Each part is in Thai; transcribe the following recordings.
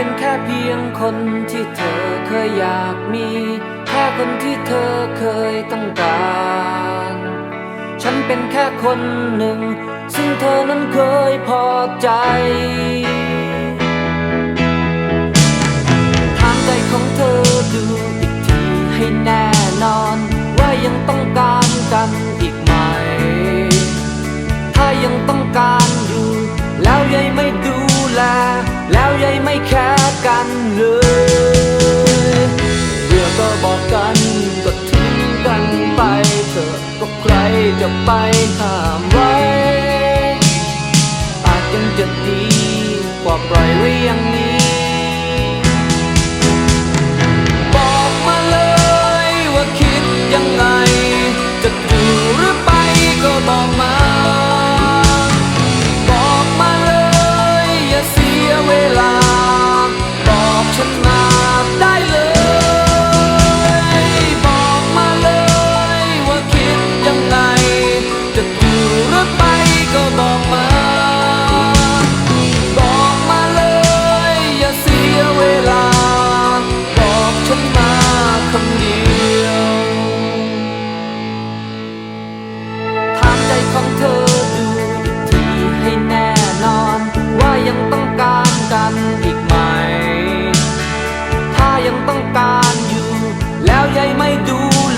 เป็นแค่เพียงคนที่เธอเคยอยากมี แค่คนที่เธอเคยต้องการ ฉันเป็นแค่คนหนึ่ง ซึ่งเธอนั้นเคยพอใจ ไปห้ามไว้อาจยังจะดีกว่าปล่อยไว้อย่างนี้ บอกมาเลยว่าคิดยังไง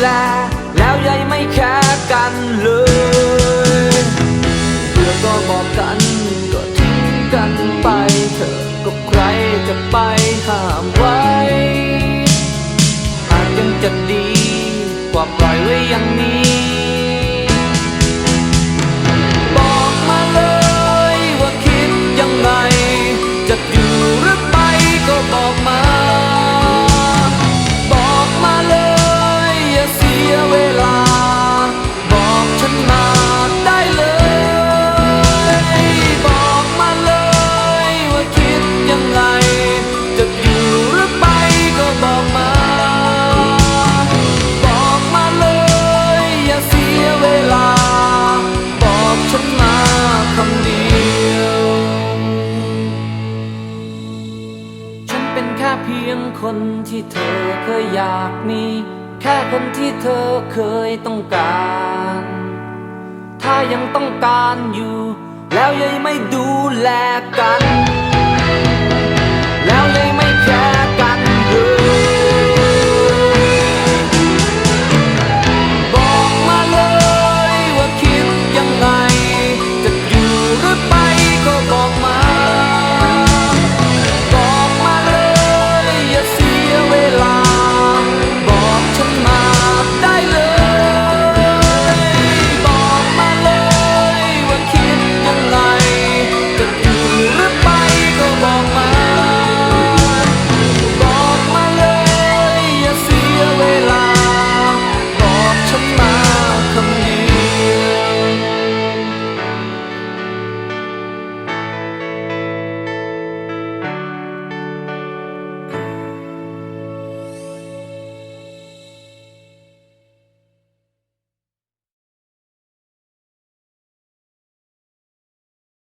แล แล้วยัยไม่แค่กันเลยเพื่อก็บอกกันก็ทิ้งกันไปเธอก็ใครจะไปห้ามไว้อาจยังจะดีกว่าปล่อยไว้อย่างนี้ คนที่เธอเคยอยากมี แค่คนที่เธอเคยต้องการ ถ้ายังต้องการอยู่ แล้วยังไม่ดูแลกัน